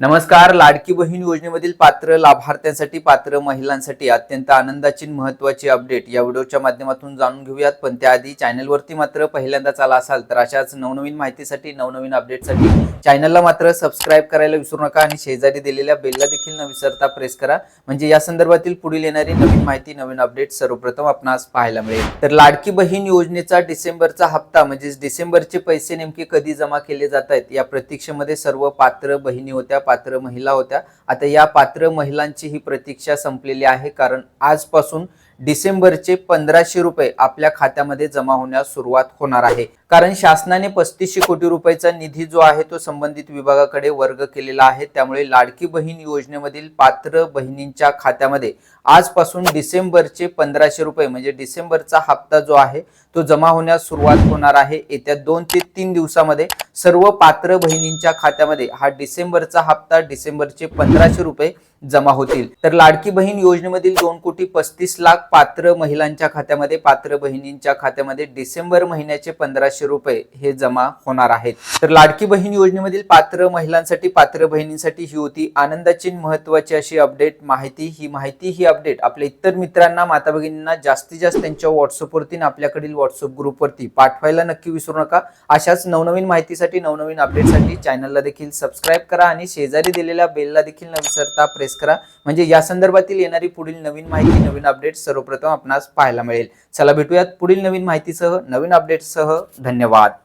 नमस्कार लाडकी बहीण योजनेमधील पात्र लाभार्थ्यांसाठी पात्र महिलांसाठी अत्यंत आनंदाची महत्वाची अपडेट या व्हिडिओच्या माध्यमातून जाणून घेऊयात. पण त्याआधी चॅनलवरती मात्र पहिल्यांदाच आला असाल तर अशाच नवनवीन माहितीसाठी नवनवीन अपडेटसाठी चॅनलला मात्र सबस्क्राईब करायला विसरू नका आणि शेजारी दिलेल्या बेलला देखील न विसरता प्रेस करा. म्हणजे या संदर्भातील पुढील येणारी नवीन माहिती नवीन अपडेट सर्वप्रथम आपणास पाहायला मिळेल. तर लाडकी बहीण योजनेचा डिसेंबरचा हप्ता म्हणजेच डिसेंबरचे पैसे नेमके कधी जमा केले जात आहेत या प्रतीक्षेमध्ये सर्व पात्र बहिणी होत्या. पात्र महिला होत्या. आता या पात्र महिलांची ही प्रतीक्षा संपलेली आहे. कारण आजपासून डिसेंबरचे पंधराशे रुपये आपल्या खात्यामध्ये जमा होण्यास सुरुवात होणार आहे. कारण शासनाने पस्तीसशे कोटी रुपयाचा निधी जो आहे तो संबंधित विभागाकडे वर्ग केलेला आहे. त्यामुळे लाडकी बहीण योजनेमधील पात्र बहिणींच्या खात्यामध्ये आजपासून डिसेंबरचे पंधराशे रुपये म्हणजे डिसेंबरचा हप्ता जो आहे तो जमा होण्यास सुरुवात होणार आहे. येत्या दोन ते तीन दिवसामध्ये सर्व पात्र बहिणींच्या खात्यामध्ये हा डिसेंबरचा हप्ता डिसेंबरचे पंधराशे रुपये जमा होतील. तर लाडकी बहीण योजनेमधील दोन कोटी पस्तीस लाख पात्र महिलांच्या खात्यामध्ये पात्र बहिणींच्या खात्यामध्ये डिसेंबर महिन्याचे पंधराशे रुपये हे जमा होणार आहेत. तर लाडकी बहीण योजनेमधील पात्र महिलांसाठी पात्र बहिणींसाठी ही होती. आनंदाची महत्वाची अशी अपडेट माहिती ही माहिती ही अपडेट आपल्या इतर मित्रांना माता भगिनींना जास्तीत जास्त त्यांच्या व्हॉट्सअपवरती आपल्याकडील व्हॉट्सअप ग्रुपवरती पाठवायला नक्की विसरू नका. अशाच नवनवीन माहितीसाठी नवनवीन अपडेटसाठी चॅनलला देखील सबस्क्राईब करा आणि शेजारी दिलेल्या बेलला देखील न विसरता प्रेस करा. म्हणजे या संदर्भातील येणारी पुढील नवीन माहिती नवीन अपडेट सर्वप्रथम आपणास पाहायला मिळेल. चला भेटूयात पुढील नवीन माहितीसह नवीन अपडेटसह धन्यवाद.